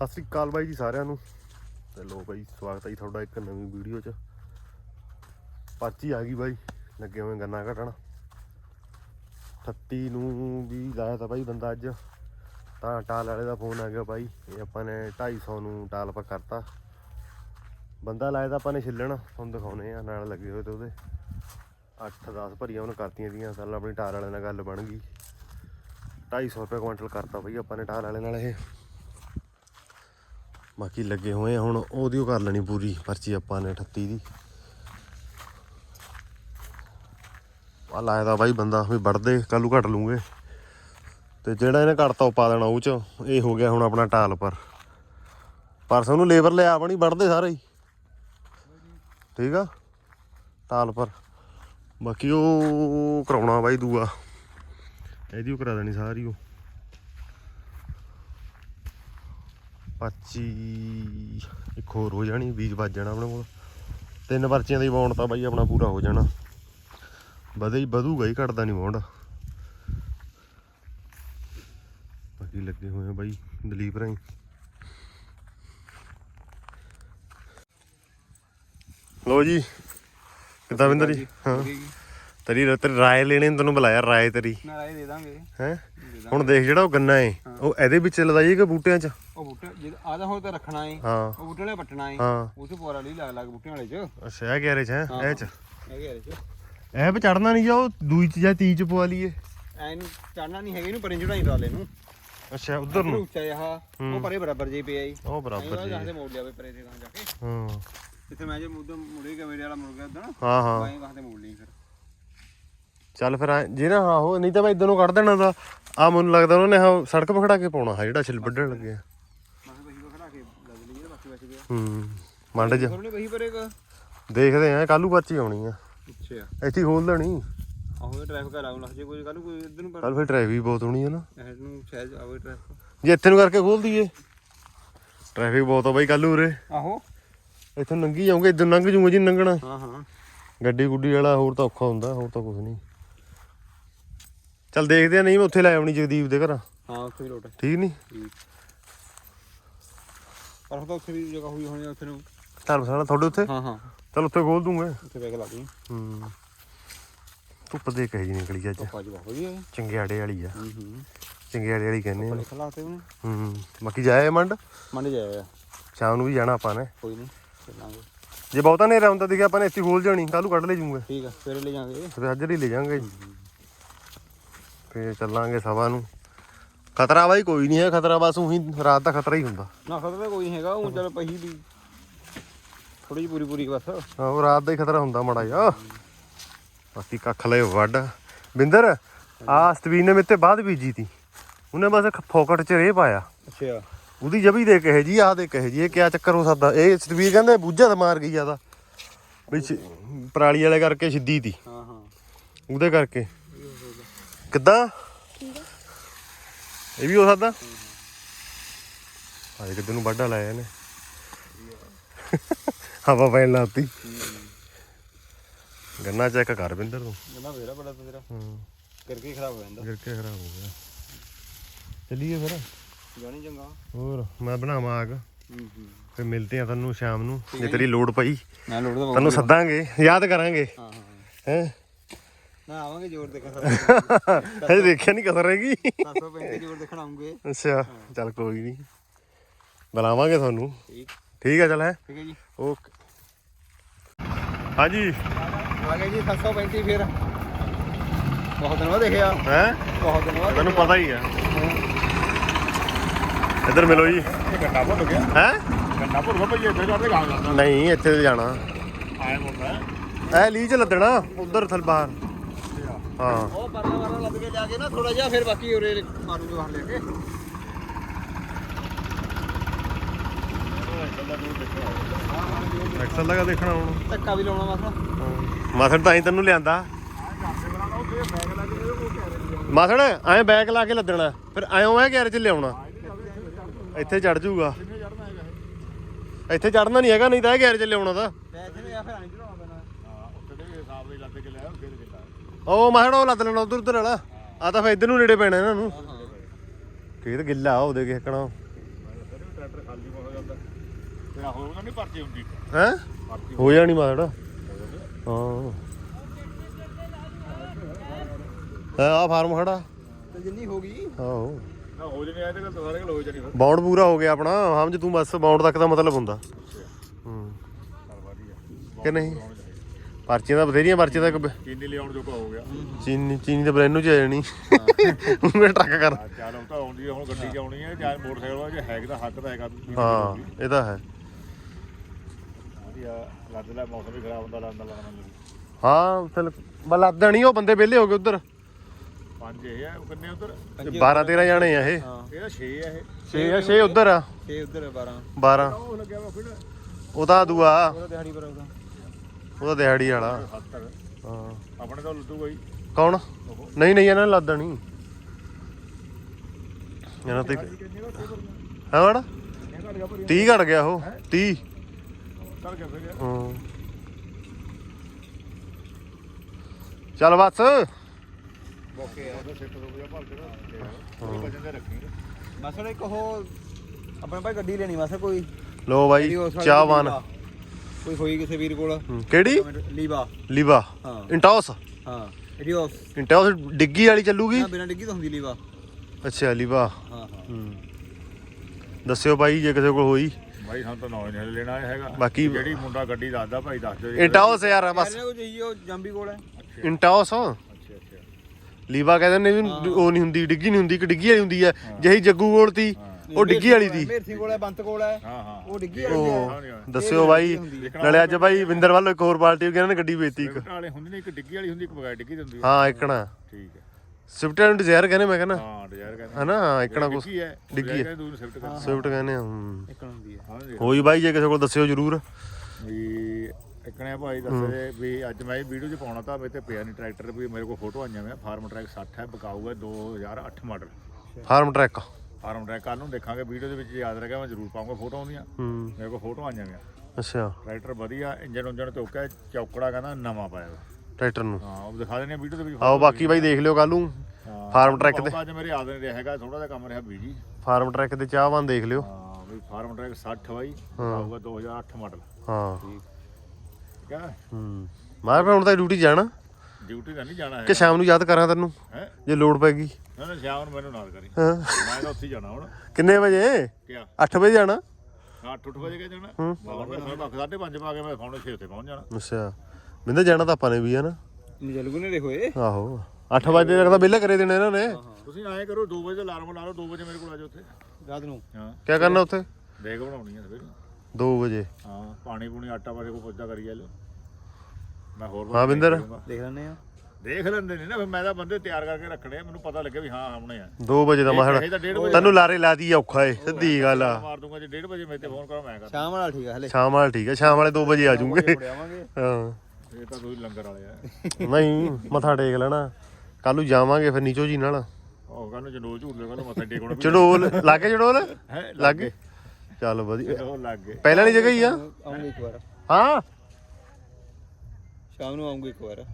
ਸਤਿ ਸ੍ਰੀ ਅਕਾਲ ਬਾਈ ਜੀ ਸਾਰਿਆਂ ਨੂੰ। ਤੇ ਲੋ ਬਾਈ, ਸਵਾਗਤ ਹੈ ਜੀ ਤੁਹਾਡਾ ਇੱਕ ਨਵੀਂ ਵੀਡੀਓ 'ਚ। ਪਰਚੀ ਆ ਗਈ ਬਾਈ, ਲੱਗੇ ਹੋਏ ਗੰਨਾ ਘਟਣ 38 ਨੂੰ ਵੀ ਲਾਇਆ ਤਾਂ ਬਾਈ ਬੰਦਾ ਅੱਜ। ਤਾਂ ਟਾਲ ਵਾਲੇ ਦਾ ਫੋਨ ਆ ਗਿਆ ਬਾਈ, ਇਹ ਆਪਾਂ ਨੇ 250 ਨੂੰ ਟਾਲ ਪਾ ਕਰਤਾ। ਬੰਦਾ ਲਾਇਆ ਤਾਂ ਆਪਾਂ ਨੇ ਛਿੱਲਣ, ਤੁਹਾਨੂੰ ਦਿਖਾਉਣੇ ਆ, ਨਾਲ ਲੱਗੇ ਹੋਏ ਤੇ ਉਹਦੇ। 8-10 ਭਰੀਆਂ ਉਹਨੇ ਕਰਤੀਆਂ ਦੀਆਂ ਚੱਲ ਆਪਣੀ ਟਾਲ ਵਾਲੇ ਨਾਲ ਗੱਲ ਬਣ ਗਈ। 250 ਰੁਪਏ ਕੁਇੰਟਲ ਕਰਤਾ ਬਾਈ ਆਪਾਂ ਨੇ ਟਾਲ ਵਾਲੇ ਨਾਲ ਇਹ। ਬਾਕੀ ਲੱਗੇ ਹੋਏ ਆ, ਹੁਣ ਉਹਦੀ ਉਹ ਕਰ ਲੈਣੀ ਪੂਰੀ ਪਰਚੀ ਆਪਾਂ ਨੇ 38 ਦੀ। ਆ ਲਾਇਆ ਦਾ ਬਾਈ ਬੰਦਾ, ਵੀ ਵੜਦੇ ਕੱਲੂ ਘਟ ਲੂਗੇ। ਤੇ ਜਿਹੜਾ ਇਹਨੇ ਘਟਤਾ ਉਹ ਪਾ ਦੇਣਾ ਉਹ ਚ, ਇਹ ਹੋ ਗਿਆ ਹੁਣ ਆਪਣਾ ਟਾਲ ਪਰ ਪਰਸੋਂ ਨੂੰ ਲੇਬਰ ਲਿਆ ਆਪਣੀ ਵੜਦੇ ਸਾਰੇ ਹੀ। ਠੀਕ ਆ? ਟਾਲ ਪਰ ਬਾਕੀ ਉਹ ਕਰਾਉਣਾ ਬਾਈ ਦੂਆ। ਇਹਦੀ ਉਹ ਕਰਾ ਦੇਣੀ ਸਾਰੀ ਉਹ। 25 ਇੱਕ ਹੋਰ ਹੋ ਜਾਣੀ 20 ਵੱਜ ਜਾਣਾ ਆਪਣੇ ਕੋਲ। ਤਿੰਨ ਪਰਚੀਆਂ ਦੀ ਬੌਂਡ ਤਾਂ ਬਾਈ ਆਪਣਾ ਪੂਰਾ ਹੋ ਜਾਣਾ। ਵਧੇ ਹੀ ਵਧੂਗਾ ਹੀ ਘਟਦਾ ਨਹੀਂ ਬੌਂਡ। ਬਾਕੀ ਲੱਗੇ ਹੋਏ ਆ ਬਾਈ ਦਲੀਪ ਰਾਈ ਲੋ ਜੀ ਕਿੱਦਾਂ ਬਿੰਦਰ ਜੀ? ਹਾਂ। ਤੇਰੀ ਤੇਰੀ ਰਾਏ ਲੈਣੇ ਨੂੰ ਤੈਨੂੰ ਬੁਲਾਇਆ ਰਾਏ ਤੇਰੀ। ਨਾ ਰਾਏ ਦੇ ਦਾਂਗੇ। ਹੈ? ਦੇ ਹੁਣ ਦੇਖ ਜਿਹੜਾ ਉਹ ਗੰਨਾ ਏ ਉਹ ਇਹਦੇ ਵਿੱਚ ਲਦਾਈਏ ਕਿ ਬੂਟਿਆਂ 'ਚ? ਉਹ ਬੂਟੇ ਜੇ ਆਦਾ ਹੋਰ ਤਾਂ ਰੱਖਣਾ ਏ। ਹਾਂ। ਉਹ ਬੂਟੇ ਨੇ ਪੱਟਣਾ ਏ। ਹਾਂ। ਉਸੇ ਪੋਰਾ ਲਈ ਲੱਗ ਲੱਗ ਬੂਟਿਆਂ ਵਾਲੇ ਚ। ਅੱਛਾ ਇਹ ਗੈਰੇਜ ਹੈ? ਇਹ 'ਚ? ਹੈਗੇ ਯਾਰ ਚ ਇਹ ਵੀ ਚੜਨਾ ਨਹੀਂ ਉਹ ਦੂਈ 'ਚ ਜਾਂ ਤੀਜ 'ਚ ਪਵਾ ਲਈਏ? ਐਨ ਚੜਨਾ ਨਹੀਂ ਹੈਗੇ ਇਹਨੂੰ ਪਰੇ ਚੜਾਈ ਟਰਾਲੇ ਨੂੰ ਅੱਛਾ ਉਧਰ ਨੂੰ? ਉੱਚਾ ਜਿਹਾ। ਉਹ ਪਰੇ ਬਰਾਬਰ ਜੇ ਪਿਆ ਈ। ਉਹ ਬਰਾਬਰ ਜੀ ਵਾਹ ਮੋੜ ਲਿਆ ਵੇ ਪਰੇ ਤੇ ਗਾਂ ਜਾ ਕੇ। ਹਾਂ। ਜਿੱਥੇ ਮੈਂ ਜੇ ਮੁੱਦ ਮੁੜੇ ਕੇ ਮੇਰੇ ਵਾਲਾ ਮੁੜ ਗਿਆ ਉਦੋਂ ਹਾਂ ਹਾਂ। ਆਈ ਵਾਹ ਤੇ ਮੋੜ ਲਈ ਫਿਰ। ਚੱਲ ਫਿਰ ਐਂ- ਜੇ ਨਾ ਆਹੋ ਨਹੀਂ ਤਾਂ ਮੈਂ ਇਧਰ ਨੂੰ ਕੱਢ ਦੇਣਾ ਦਾ ਆ ਮੈਨੂੰ ਲੱਗਦਾ ਉਹਨਾਂ ਨੇ ਆਹ ਸੜਕ ਪਖੜਾ ਕੇ ਪਾਉਣਾ ਹੈ ਜਿਹੜਾ ਛਿਲ ਵੱਢਣ ਲੱਗੇ ਆ। ਮੈਂ ਕਿਹਾ ਬਹੀ ਖੜਾ ਕੇ ਲੱਗ ਲਈ ਬਾਕੀ ਬਚ ਗਿਆ ਹੂੰ ਮੰਡ ਉਹਨੇ ਪਰੇਗਾ ਦੇਖਦੇ ਆ ਕੱਲੂ ਬੱਚੀ ਆਉਣੀ ਆ। ਅੱਛਾ। ਇੱਥੇ ਹੀ ਖੋਲ ਦੇਣੀ ਆਹੋ ਟ੍ਰੈਫਿਕ ਆ ਲੱਗ ਜੇ ਕੋਈ ਕੱਲ ਕੋਈ ਇਧਰ ਨੂੰ ਪਰ ਕੱਲ ਫਿਰ ਟ੍ਰੈਫਿਕ ਵੀ ਬਹੁਤ ਹੋਣੀ ਆ ਨਾ। ਇਹ ਨੂੰ ਸ਼ਾਇਦ ਆਵੇ ਟ੍ਰੈਫਿਕ ਜੇ ਇੱਥੇ ਨੂੰ ਕਰਕੇ ਖੋਲ ਦਈਏ। ਟ੍ਰੈਫਿਕ ਬਹੁਤ ਆ ਬਾਈ ਕੱਲ ਉਰੇ। ਆਹੋ। ਇੱਥੇ ਲੰਘੀ ਜਾਉਂਗੇ ਇੱਧਰ ਲੰਘ ਜੂਗਾ ਜੀ ਲੰਘਣਾ ਹਾਂ ਹਾਂ। ਗੱਡੀ ਗੁੱਡੀ ਵਾਲਾ ਹੋਰ ਤਾਂ ਔਖਾ ਹੁੰਦਾ ਹੋਰ ਤਾਂ ਕੁਝ ਨਹੀਂ। ਚੱਲ ਦੇਖਦੇ ਆ ਨਹੀਂ ਮੈਂ ਉੱਥੇ ਲੈ ਆਉਣੀ ਜਗਦੀਪ ਦੇ ਘਰ। ਹਾਂ ਉੱਥੇ ਵੀ ਲੋਟ ਹੈ। ਠੀਕ ਨਹੀਂ? ਪਰ ਉਹ ਤਾਂ ਉੱਥੇ ਵੀ ਜਗ੍ਹਾ ਹੋਈ ਹੋਣੀ ਆ ਉੱਥੇ ਨੂੰ। ਧਰਮਸ਼ਾਲਾ ਤੁਹਾਡੇ ਉੱਥੇ? ਹਾਂ ਹਾਂ। ਚੱਲ ਉੱਥੇ ਖੋਲ ਦੂੰਗੇ। ਉੱਥੇ ਬੈਗ ਲਾ ਦੀ ਹੂੰ। ਧੁੱਪ ਦੇ ਕਹੀ ਜੀ ਨਿਕਲੀ ਅੱਜ। ਪਾਜ ਬਹੁਤ ਵਧੀਆ ਹੈ। ਚੰਗਿਆੜੇ ਵਾਲੀ ਆ। ਹੂੰ ਹੂੰ। ਚੰਗਿਆੜੇ ਵਾਲੀ ਕਹਿੰਦੇ ਆ। ਲਿਖ ਉਹਨੇ। ਹੂੰ ਬਾਕੀ ਜਾਏ ਮੰਡ? ਮੰਨ ਜਾਇਆ ਸ਼ਾਮ ਨੂੰ ਵੀ ਜਾਣਾ ਆਪਾਂ ਨੇ। ਕੋਈ ਨਹੀਂ ਚੱਲਾਂਗੇ। ਜੇ ਬਹੁਤਾ ਨੇਰਾ ਹੁੰਦਾ ਦਿਖਿਆ ਆਪਾਂ ਨੇ ਇੱਥੇ ਖੋਲ ਜਾਣੀ। ਕੱਲ ਨੂੰ ਕੱਢ ਲੈ ਜੂਗੇ। ਠੀਕ ਆ ਸਵੇਰੇ ਲੈ ਜਾਾਂਗੇ ਫਿਰ ਅੱਜ ਹੀ ਲੈ ਜਾਾਂਗੇ ਫੇਰ ਚੱਲਾਂਗੇ ਸਵਾ ਨੂੰ। ਖਤਰਾ ਬਾਈ ਕੋਈ ਨਹੀਂ ਹੈ ਖਤਰਾ ਬਸ ਉਹੀ ਰਾਤ ਦਾ ਖਤਰਾ ਹੀ ਹੁੰਦਾ। ਨਾ ਖਤਰਾ ਕੋਈ ਨਹੀਂ ਹੈਗਾ ਉਹ ਚੱਲ ਪਹੀ ਵੀ। ਥੋੜੀ ਜਿਹੀ ਪੂਰੀ ਪੂਰੀ ਬਸ। ਹਾਂ, ਉਹ ਰਾਤ ਦਾ ਹੀ ਖਤਰਾ ਹੁੰਦਾ ਮੜਾ ਜਾ ਬਾਕੀ ਕੱਖ ਲਏ ਵੱਡ ਬਿੰਦਰ ਆ ਸਤਵੀਰ ਨੇ ਮੇਰੇ ਤੇ ਬਾਅਦ ਬੀਜੀ ਤੀ। ਉਹਨੇ ਬਸ ਫੋਕਟ ਚ ਰੇ ਪਾਇਆ। ਅੱਛਾ। ਉਹਦੀ ਜਬੀ ਦੇ ਕਹੇ ਜੀ ਆਹ ਦੇ ਕਹੇ ਜੀ ਇਹ ਕਿਆ ਚੱਕਰ ਹੋ ਸਕਦਾ? ਇਹ ਸਤਵੀਰ ਕਹਿੰਦੇ ਬੂਝਾ ਤਾਂ ਮਾਰ ਗਈ ਜ਼ਿਆਦਾ। ਵੀ ਛ- ਪਰਾਲੀ ਵਾਲੇ ਕਰਕੇ ਸਿੱਧੀ ਤੀ। ਹਾਂ ਹਾਂ। ਉਹਦੇ ਕਰਕੇ। ਕਿੱਦਾਂ? ਇਹ ਵੀ ਹੋ ਸਕਦਾ? ਆਏ ਕਿੱਦਾਂ ਨੂੰ ਵੱਡਾ ਲਾਇਆ ਇਹਨੇ। ਹਵਾ ਪੈਣ ਲਾਤੀ ਗੰਨਾ ਚੈੱਕ ਕਰ ਬਿੰਦਰ ਤੂੰ। ਜਮਾ ਵੇਰਾ ਬੜਾ ਤੇਰਾ ਹੂੰ। ਕਰਕੇ ਖਰਾਬ ਹੋ ਜਾਂਦਾ। ਕਰਕੇ ਖਰਾਬ ਹੋ ਗਿਆ। ਚੱਲੀਏ ਫਿਰ। ਜਾਣੀ ਚੰਗਾ। ਹੋਰ ਮੈਂ ਬਣਾਵਾਂ ਆਗ। ਹੂੰ ਹੂੰ। ਫਿਰ ਮਿਲਦੇ ਆ ਤੁਹਾਨੂੰ ਸ਼ਾਮ ਨੂੰ। ਜੇ ਤੇਰੀ ਲੋੜ ਪਈ ਮੈਂ ਲੋੜ ਦਾ ਤੈਨੂੰ ਸੱਦਾਂਗੇ ਯਾਦ ਕਰਾਂਗੇ। ਹਾਂ ਹਾਂ। ਹੈ? ਨਾ ਆਵਾਂਗੇ ਜ਼ੋਰ ਦੇਖਣ ਸਰ ਹਜੇ ਦੇਖਿਆ ਨਹੀਂ ਕਸਰ ਹੈਗੀ। 735 ਜ਼ੋਰ ਦੇਖਣ ਆਉਂਗੇ ਅੱਛਾ ਚੱਲ ਕੋਈ ਨਹੀਂ ਬੁਲਾਵਾਂਗੇ ਤੁਹਾਨੂੰ। ਠੀਕ। ਠੀਕ ਹੈ ਚੱਲ ਹੈ। ਠੀਕ ਹੈ ਜੀ। ਓਕੇ। ਹਾਂਜੀ। ਆ ਗਏ ਜੀ 735 ਫਿਰ। ਬਹੁਤ ਦਿਨ ਬਾਅਦ ਦੇਖਿਆ। ਹੈ? ਬਹੁਤ ਦਿਨ ਬਾਅਦ ਤੈਨੂੰ ਪਤਾ ਹੀ ਆ। ਇੱਧਰ ਮਿਲੋ ਜੀ। ਗੱਡਾ ਭੁੱਲ ਗਿਆ। ਹੈ? ਗੱਡਾ ਭੁੱਲ ਗਿਆ ਫਿਰ ਕਰਦੇ ਗਾਲ ਕਰਦਾ। ਨਹੀਂ ਇੱਥੇ ਜਾਣਾ। ਆਇਆ ਐ ਲੱਦਣਾ ਉਧਰ ਥਲ ਬਾਹਰ। ਹਾਂ। ਉਹ ਪਰਲਾ ਪਰਲਾ ਲੱਗ ਕੇ ਜਾ ਕੇ ਨਾ ਥੋੜਾ ਜਿਹਾ ਫਿਰ ਬਾਕੀ ਉਰੇ ਮਾਰੂਗੇ ਬਾਹਰ ਲੈ ਕੇ। ਐਕਸਲ ਲਗਾ ਦੇਖਣਾ ਹੁਣ? ਧੱਕਾ ਵੀ ਲਾਉਣਾ ਮਸਾ। ਮਾਸੜ ਤਾਂ ਹੀ ਤੈਨੂੰ ਲਿਆਂਦਾ। ਮਾਸੜ ਐਂ ਬੈਗ ਲਾ ਕੇ ਲੱਦਣਾ। ਫਿਰ ਐਂ ਐ ਗੈਰੇਜ ਲਿਆਉਣਾ। ਇੱਥੇ ਚੜ ਜਾਊਗਾ। ਇੱਥੇ ਚੜਨਾ ਨਹੀਂ ਹੈਗਾ ਨਹੀਂ ਤਾਂ ਇਹ ਗੈਰੇਜ ਲਿਆਉਣਾ ਤਾਂ। ਵੈਸੇ ਵੀ ਆ ਫਿਰ ਆਣੀ ਚੜਾਉਣਾ ਪੈਣਾ। ਉਹ ਮਾਸੜ ਉਹ ਲੱਦ ਲੈਣਾ ਉਧਰ ਉਧਰ ਵਾਲਾ। ਆ ਤਾਂ ਫਿਰ ਇੱਧਰ ਨੂੰ ਨੇੜੇ ਪੈਣਾ ਇਹਨਾਂ ਨੂੰ। ਖੇਤ ਗਿੱਲਾ ਉਹਦੇ ਕਿਸ ਕਣਾ ਟਰੈਕਟਰ ਖਾਲੀ ਹੋ ਜਾਂਦਾ ਤੇ ਆ ਹੋਊਗਾ ਨਹੀਂ ਪਰਚੀ ਹੁੰਦੀ? ਹੈ? ਜਾਣੀ ਮਾੜਾ। ਹੋ ਆ ਫਾਰਮ ਖੜਾ। ਤੇ ਜਿੰਨੀ ਹੋ ਗਈ। ਆਹੋ। ਹੋ ਜਣੀ ਆਏ ਤੇ ਸਾਰੇ ਕੋਲ ਹੋ ਜਾਣੀ ਬਾਉਂਡ ਪੂਰਾ ਹੋ ਗਿਆ ਆਪਣਾ। ਹਮਜ ਤੂੰ ਬਸ ਬਾਉਂਡ ਤੱਕ ਦਾ ਮਤਲਬ ਹੁੰਦਾ। ਹੂੰ। ਕਿ ਨਹੀਂ? ਪਰਚੀਆਂ ਦਾ ਬਥੇਰੀਆਂ ਪਰਚੀਆਂ ਦਾ ਇੱਕ ਚੀਨੀ ਲਿਆਉਣ ਜੋਗਾ ਹੋ ਗਿਆ। ਚੀਨੀ ਚੀਨੀ ਦੇ ਬ੍ਰੈਂਡ ਨੂੰ ਚ ਆ ਜਾਣੀ ਉਹ ਟਰੱਕ ਕਰ ਆ ਚੱਲ ਤਾਂ ਆਉਂਦੀ ਆ, ਹੁਣ ਗੱਡੀ ਚ ਆਉਣੀ ਹੈ ਜਾਂ ਮੋਟਰਸਾਈਕਲ ਵਾ ਜੇ ਹੈਗ ਦਾ ਹੱਕ ਤਾਂ ਹੈਗਾ। ਵੀ ਹਾਂ ਇਹ ਤਾਂ ਹੈ। ਵਧੀਆ ਲੱਦ ਲੈ ਮੌਸਮ ਵੀ ਖਰਾਬ ਹੁੰਦਾ ਲੰਦਾ ਲਾਣਾ ਹਾਂ ਫਿਰ ਬਲਾਦਾ ਨਹੀਂ ਉਹ ਬੰਦੇ ਵਿਹਲੇ ਹੋ ਗਏ ਉਧਰ। ਪੰਜ ਇਹ ਆ ਉਹ ਕਿੰਨੇ ਉਧਰ? 12 13 ਜਾਣੇ ਆ ਇਹ। ਹਾਂ। ਇਹਦਾ 6 ਆ ਇਹ। 6 ਆ 6 ਉਧਰ ਆ। 6 ਉਧਰ 12 12 ਉਹ ਲੱਗਿਆ ਵਾ ਫਿਰ। ਉਹਦਾ ਦੂਆ। ਉਹਦਾ ਦਿਹਾੜੀ ਪਰ ਆਉਂਦਾ ਉਹਦਾ ਦਿਹਾੜੀ ਵਾਲਾ। 70 ਹਾਂ। ਆਪਣੇ ਤਾਂ ਲੱਡੂ ਗਈ ਕੌਣ? ਨਹੀਂ ਨਹੀਂ ਇਹਨਾਂ ਨੇ ਲੱਦਾ ਨਹੀਂ ਇਹਨਾਂ ਤੇ ਦਾ ਹੈ ਵੜ ਇਹ ਘੜ ਗਿਆ ਭਰੀ 30 ਘਟ ਗਿਆ ਉਹ। 30 ਕਰ ਗਿਆ ਫਿਰ। ਹਾਂ। ਚੱਲ ਬਸ। ਬੋਕੇ ਆ। ਉਹਦਾ ਸਿੱਟ ਦੋ ਜਾਂ ਭਰ ਕੇ ਨਾ ਤੇ ਰੱਖੀ ਮਸਲ ਇੱਕ ਉਹ ਆਪਣੇ ਭਾਈ ਗੱਡੀ ਲੈਣੀ ਮਸਲ ਕੋਈ। ਲੋ ਬਾਈ ਚਾਹਵਾਨ। ਕੋਈ ਹੋਈ ਕਿਸੇ ਵੀਰ ਕੋਲ? ਕਿਹੜੀ? ਲੀਵਾ। ਲੀਵਾ? ਹਾਂ। ਇੰਟੌਸ? ਹਾਂ ਰਿਓਸ ਇੰਟੌਸ ਡਿੱਗੀ ਵਾਲੀ ਚੱਲੂਗੀ? ਨਾ ਬਿਨਾਂ ਡਿੱਗੀ ਤਾਂ ਹੁੰਦੀ ਲੀਵਾ। ਅੱਛਾ ਲੀਵਾ। ਹਾਂ ਹਾਂ। ਹੂੰ। ਦੱਸਿਓ ਬਾਈ ਜੇ ਕਿਸੇ ਕੋਲ ਹੋਈ। ਭਾਈ ਸਾਨੂੰ ਤਾਂ ਨੌਜ ਨਹੀਂ ਲੈਣਾ ਹੈਗਾ। ਬਾਕੀ ਜਿਹੜੀ ਮੁੰਡਾ ਗੱਡੀ ਦੱਸਦਾ ਭਾਈ ਦੱਸ ਦਿਓ ਜੀ। ਇੰਟੌਸ ਯਾਰ ਬਸ। ਕਹਿੰਦੇ ਉਹ ਜਿਹੀ ਉਹ ਜੰਬੀ ਕੋਲ ਹੈ। ਇੰਟੌਸ? ਅੱਛਾ ਅੱਛਾ। ਲੀਵਾ ਕਹਿੰਦੇ ਨੇ ਵੀ ਉਹ ਨਹੀਂ ਹੁੰਦੀ ਡਿੱਗੀ ਨਹੀਂ ਹੁੰਦੀ ਕਿ ਡਿੱਗੀ ਵਾਲੀ ਹੁੰਦੀ ਹੈ। ਜਿਹੀ ਜੱਗੂ ਕੋਲ ਤੀ। ਉਹ ਡਿੱਗੀ ਵਾਲੀ ਤੀ ਮੇਰ ਸਿੰਘ ਕੋਲ ਹੈ ਬੰਤ ਕੋਲ। ਹੈ ਹਾਂ। ਹਾਂ ਉਹ ਡਿੱਗੀ ਵਾਲੀ ਹੈ ਦੱਸਿਓ ਬਾਈ। ਨਾਲੇ ਅੱਜ ਬਾਈ ਵਿੰਦਰ ਵੱਲੋਂ ਇੱਕ ਹੋਰ ਗਈ ਇਹਨਾਂ ਨੇ ਗੱਡੀ ਵੇਚਤੀ ਇੱਕ। ਵਾਲੇ ਹੁੰਦੇ ਨੇ ਇੱਕ ਡਿੱਗੀ ਵਾਲੀ ਹੁੰਦੀ ਇੱਕ ਬਗੈਰ ਡਿੱਗੀ ਦੀ ਹੁੰਦੀ ਹੈ ਹਾਂ ਇਕਣਾ ਠੀਕ ਹੈ। ਸਵਿਫਟ ਐਂਡ ਡਿਜ਼ਾਇਰ ਕਹਿੰਦੇ ਮੈਂ ਕਹਿੰਦਾ। ਹਾਂ ਡਿਜ਼ਾਇਰ ਕਹਿੰਦੇ। ਹਨਾ ਹਾਂ ਇਕਣਾ ਕੁਛ। ਡਿੱਗੀ ਹੈ ਡਿੱਗੀ ਹੈ। ਦੂਰ ਸਵਿਫਟ ਕਹਿੰਦੇ ਸਵਿਫਟ ਕਹਿੰਦੇ ਹੂੰ। ਹੁੰਦੀ ਹੈ ਹੋਈ ਬਾਈ ਜੇ ਕਿਸੇ ਕੋਲ ਦੱਸਿਓ ਜਰੂਰ। ਵੀ ਇਕਣੇ ਭਾਈ ਦੱਸਦੇ ਵੀ ਅੱਜ ਮੈਂ ਇਹ ਵੀਡੀਓ 'ਚ ਪਾਉਣਾ ਤਾਂ ਮੇਰੇ ਤੇ ਪਿਆ ਨਹੀਂ ਟਰੈਕਟਰ ਵੀ ਮੇਰੇ ਕੋਲ ਫੋਟੋ ਆਈਆਂ ਮੈਂ ਫਾਰਮ ਟਰੈਕ 60 ਹੈ ਬਕਾਊ ਹੈ 2008 model. Farm track. Farm track ਕੱਲ ਨੂੰ ਦੇਖਾਂਗੇ ਵੀਡੀਓ ਦੇ ਵਿੱਚ ਯਾਦ ਰੱਖਿਆ ਮੈਂ ਜ਼ਰੂਰ ਪਾਉਂਗਾ ਫੋਟੋ ਆਉਂਦੀਆਂ। ਹੂੰ। ਮੇਰੇ ਕੋਲ ਫੋਟੋ ਆਈਆਂ ਮੈਂ ਅੱਛਾ। ਟਰੈਕਟਰ ਵਧੀਆ ਇੰਜਨ ਉਂਜਨ ਤੇ ਓਕੇ ਚੌਕੜਾ ਕਹਿੰਦਾ ਨਵਾਂ ਪਾਇਆ ਵਾ। ਟਰੈਕਟਰ ਨੂੰ? ਹਾਂ ਉਹ ਦਿਖਾ ਆ ਵੀਡੀਓ ਦੇ ਵਿੱਚ ਆਓ ਬਾਕੀ ਬਾਈ ਦੇਖ ਲਿਓ ਕੱਲ ਨੂੰ। ਹਾਂ, ਫਾਰਮ ਟਰੈਕ ਤੇ ਅੱਜ ਮੇਰੇ ਯਾਦ ਨਹੀਂ ਰਿਹਾ ਹੈਗਾ ਥੋੜਾ ਜਿਹਾ ਕੰਮ ਰਿਹਾ ਬੀਜੀ। ਫਾਰਮ ਟਰੈਕ ਤੇ ਚਾਹਵਾਨ ਦੇਖ ਲਿਓ। ਹਾਂ ਵੀ ਫਾਰਮ ਟਰੈਕ 60 ਬਾਈ ਆਊਗਾ 2008 ਮਾਡਲ ਹਾਂ। ਠੀਕ। ਹੈ ਹੂੰ। ਮੈਂ ਫਿਰ ਹੁਣ ਤਾਂ ਡਿਊਟੀ ਜਾਣਾ। ਡਿਊਟੀ ਤਾਂ ਨਹੀਂ ਜਾਣਾ ਕਿ ਹੈ ਸ਼ਾਮ ਨੂੰ ਯਾਦ ਕਰਾਂ ਤੈਨੂੰ ਹੈ? ਜੇ ਲੋੜ ਪੈ ਗਈ ਨਾ ਨਾ ਸ਼ਾਮ ਨੂੰ ਮੈਨੂੰ ਨਾਲ ਕਰੀ। ਹਾਂ। ਮੈਂ ਤਾਂ ਉੱਥੇ ਹੀ ਜਾਣਾ ਹੁਣ। ਕਿੰਨੇ ਵਜੇ? ਕਿਆ? 8 ਵਜੇ ਜਾਣਾ? ਨਾ 8 ਵਜੇ ਕੇ ਜਾਣਾ? ਹੂੰ। ਬਾਬਾ ਮੈਂ ਸਾਢੇ ਪੰਜ ਪਾ ਕੇ ਮੈਂ ਫੋਨ 6 ਤੇ ਪਹੁੰਚ ਜਾਣਾ। ਅੱਛਾ। ਬਿੰਦੇ ਜਾਣਾ ਤਾਂ ਆਪਾਂ ਨੇ ਵੀ ਹੈ ਨਾ? ਨਿਜਲਗੂ ਨੇ ਹੋਏ। ਆਹੋ। 8 ਵਜੇ ਤੱਕ ਤਾਂ ਵਿਹਲੇ ਕਰੇ ਦੇਣੇ ਇਹਨਾਂ ਨੇ। ਤੁਸੀਂ ਐਂ ਕਰੋ 2 ਵਜੇ ਦਾ ਅਲਾਰਮ ਲਾ ਲਓ 2 ਵਜੇ ਮੇਰੇ ਕੋਲ ਆ ਜਾਓ ਉੱਥੇ। ਰਾਤ ਨੂੰ। ਹਾਂ। ਕੀ ਕਰਨਾ ਉੱਥੇ? ਦੇਗ ਬਣਾਉਣੀ ਹੈ ਸਵੇਰੇ। 2 ਵਜੇ। ਹਾਂ ਪਾਣੀ ਪੂਣੀ ਆਟਾ ਵਾਲੇ ਕੋ ਪੁੱਛਦਾ ਕਰੀ ਲਓ ਮੈਂ ਹੋਰ ਹਾਂ, ਬਿੰਦਰ। ਦੇਖ ਲੈਣੇ ਆ ਦੇਖ ਲੈਂਦੇ ਨੇ ਨਾ ਫਿਰ ਮੈਂ ਤਾਂ ਬੰਦੇ ਤਿਆਰ ਕਰਕੇ ਰੱਖਣੇ ਆ ਮੈਨੂੰ ਪਤਾ ਲੱਗੇ ਵੀ ਹਾਂ ਆਉਣੇ ਆ। 2 ਵਜੇ ਦਾ ਇਹ ਮਸੜ ਤਾਂ 1:30 ਵਜੇ ਤੈਨੂੰ ਲਾਰੇ ਲਾ ਦੀ ਔਖਾ ਏ ਸਿੱਧੀ ਗੱਲ ਆ। ਮਾਰ ਦੂੰਗਾ ਜੇ 1:30 ਵਜੇ ਮੇਰੇ ਤੇ ਫੋਨ ਕਰੋ ਮੈਂ ਕਰ ਸ਼ਾਮ ਵਾਲਾ ਠੀਕ ਆ ਹਲੇ। ਸ਼ਾਮ ਵਾਲਾ ਠੀਕ ਹੈ ਸ਼ਾਮ ਵਾਲੇ 2 ਵਜੇ ਆ ਜਾਊਂਗੇ। ਆਵਾਂਗੇ। ਹਾਂ। ਇਹ ਤਾਂ ਤੁਸੀਂ ਲੰਗਰ ਵਾਲੇ ਆ। ਨਹੀਂ ਮੱਥਾ ਟੇਕ ਲੈਣਾ। ਕੱਲ ਨੂੰ ਜਾਵਾਂਗੇ ਫਿਰ ਨੀਚੋ ਜੀ ਨਾਲ। ਉਹ ਕਹਿੰਦੇ ਜਨੋ ਝੂਲ ਲੈ ਕਹਿੰਦੇ ਮੱਥਾ ਟੇਕਣਾ ਚੜੋਲ ਲਾਗੇ ਚੜੋਲ ਹੈ ਲਾਗੇ? ਚੱਲ ਵਧੀਆ। ਉਹ ਲੱਗ। ਗਏ ਪਹਿਲਾਂ ਵਾਲੀ ਜਗ੍ਹਾ ਹੀ ਆ। ਆਉਂਗੇ ਇੱਕ ਵਾਰ। ਹਾਂ? ਸ਼ਾਮ ਨੂੰ ਆਉਂਗੇ ਇੱਕ ਵਾਰ।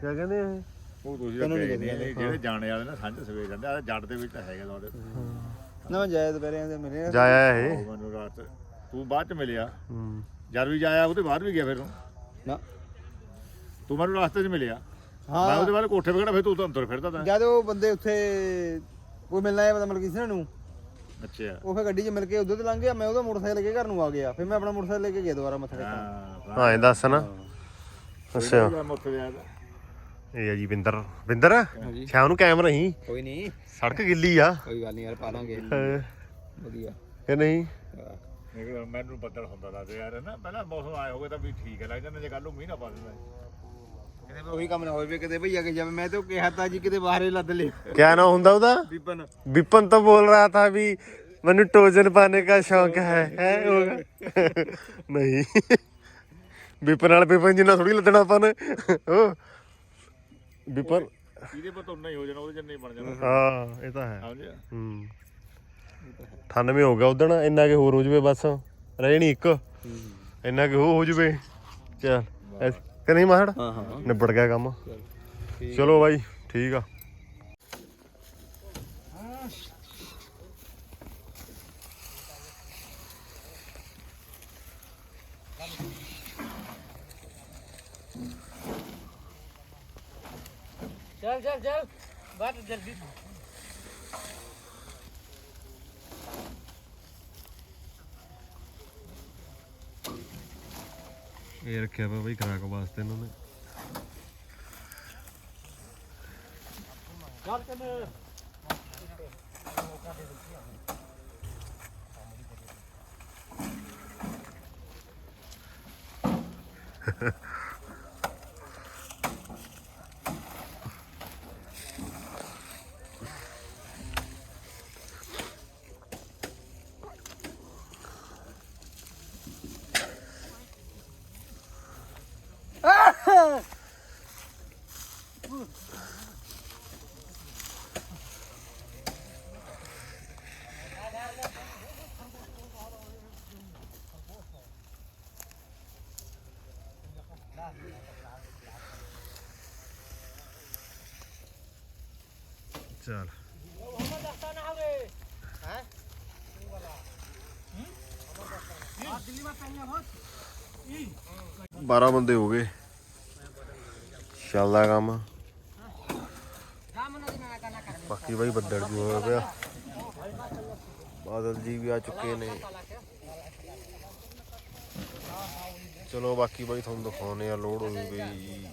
ਕੀ ਕਹਿੰਦੇ ਇਹ? ਉਹ ਤੁਸੀਂ ਤਾਂ ਗਏ ਨਹੀਂ ਜਿਹੜੇ ਜਾਣੇ ਵਾਲੇ ਨਾ ਸਾਂਝ ਸਵੇਰ ਜਾਂਦੇ ਆ ਜੱਟ ਦੇ ਵਿੱਚ ਤਾਂ ਹੈਗਾ ਤੁਹਾਡੇ ਨਾ ਮੈਂ ਜਾਇਦ ਦੁਪਹਿਰੇ ਆਂਦੇ ਮਿਲੇ ਆ। ਜਾਇਆ ਇਹ? ਉਹ ਮੈਨੂੰ ਰਾਤ ਤੂੰ ਬਾਅਦ ਚ ਮਿਲਿਆ। ਹੂੰ। ਜਦ ਵੀ ਜਾਇਆ ਉਹਦੇ ਬਾਅਦ ਵੀ ਗਿਆ ਫਿਰ ਤੂੰ? ਨਾ। ਤੂੰ ਮੈਨੂੰ ਰਸਤੇ 'ਚ ਮਿਲਿਆ। ਮੈਂ ਹਾਂ ਉਹਦੇ ਬਾਅਦ ਕੋਠੇ ਖੜਾ ਫਿਰ ਤੂੰ ਤਾਂ ਅੰਦਰ ਫਿਰਦਾ ਤਾ। ਜਦ ਉਹ ਬੰਦੇ ਉੱਥੇ ਕੋਈ ਮਿਲਣਾ ਹੈ ਪਤਾ ਮਤਲਬ ਕਿਸੇ ਨੂੰ? ਅੱਛਾ। ਉਹ ਫਿਰ ਗੱਡੀ 'ਚ ਮਿਲ ਕੇ ਉਧਰ ਤੇ ਲੰਘ ਗਿਆ ਮੈਂ ਉਹਦਾ ਮੋਟਰਸਾਈਕਲ ਲੈ ਕੇ ਘਰ ਨੂੰ ਆ ਗਿਆ। ਫਿਰ ਮੈਂ ਆਪਣਾ ਮੋਟਰਸਾਈਕਲ ਲੈ ਕੇ ਗਿਆ ਦੁਬਾਰਾ ਮੱਥਾ ਟੇਕਣ। ਹਾਂ ਹਾਂ ਇਹ ਦੱਸ ਨਾ। ਅੱਛਾ ਮੈਂ ਉੱਥੇ ਗਿਆ। ਤਾ। ਇਹ ਆ ਜੀ ਬਿੰਦਰ ਬਿੰਦਰ ਹਾਂਜੀ ਸ਼ਾਮ ਨੂੰ ਕਾਇਮ ਰਹੀ ਕੋਈ ਨਹੀਂ ਸੜਕ ਗਿੱਲੀ ਆ ਕੋਈ ਗੱਲ ਨਹੀਂ ਯਾਰ ਪਾ ਲਾਂਗੇ ਅਹ, ਵਧੀਆ ਕਿ ਨਹੀਂ ਨਿਕਲ ਮੈਨੂੰ ਬੱਦਲ ਹੁੰਦਾ ਦਾ ਯਾਰ ਨਾ ਪਹਿਲਾਂ ਮੌਸਮ ਆਏ ਹੋਵੇ ਤਾਂ ਵੀ ਠੀਕ ਹੈ ਲੱਗ ਜਾਂਦਾ ਜੇ ਕੱਲ ਨੂੰ ਮੀਂਹ ਨਾ ਪਾ ਦਿੰਦਾ ਕਿਤੇ ਵੀ ਉਹੀ ਕੰਮ ਨਾ ਹੋਵੇ ਕਿਤੇ ਭਈਆ ਕੇ ਜਾਵੇ ਮੈਂ ਤਾਂ ਕਿਹਾ ਤਾਂ ਜੀ ਕਿਤੇ ਬਾਹਰੇ ਲੱਦ ਲੈ क्या नाम ਹੁੰਦਾ ਉਹਦਾ ਬੀਬਨ विपन तो बोल रहा था अभी मैंने टोजन पाने का शौक है है होगा नहीं विपन वाले विपन जिन्ना थोड़ी लदना अपन ਵੀ ਇਹਦੇ ਪਰ ਤਾਂ ਉਨਾ ਹੋ ਜਾਣਾ ਉਹਦੇ ਜਨ ਬਣ ਜਾਣਾ। ਹਾਂ ਇਹ ਤਾਂ ਹੈ। ਸਮਝਿਆ ਹੂੰ। 98 ਹੋ ਗਿਆ ਉਦਣ ਇੰਨਾ ਕਿ ਹੋਰ ਹੋ ਜਵੇ ਬਸ ਰਹੇ ਨਹੀਂ ਇੱਕ। ਇੰਨਾ ਕਿ ਹੋ ਹੋ ਜਵੇ। ਚਲ ਕਿ ਨਹੀਂ ਮਾਹੜ ਹਾਂ ਹਾਂ। ਨਿਬੜ ਗਿਆ ਕੰਮ। ਚਲੋ ਬਾਈ ਠੀਕ ਆ। चल चल चल। बात जल्दी ये रखे हुआ भाई खराक वास्ते इन्होंने। चल चल चल ਚੱਲ। ਹੈ 12 ਬੰਦੇ ਹੋ ਗਏ। ਚੱਲਦਾ ਕੰਮ। ਬਾਕੀ ਬਾਈ ਬੱਦਲ ਜੀ ਹੋਇਆ ਪਿਆ। ਬਾਦਲ ਜੀ ਵੀ ਆ ਚੁੱਕੇ ਨੇ। ਚਲੋ ਬਾਕੀ ਬਾਈ ਤੁਹਾਨੂੰ ਦਿਖਾਉਨੇ ਆ ਲੋਡ ਹੋ ਗਈ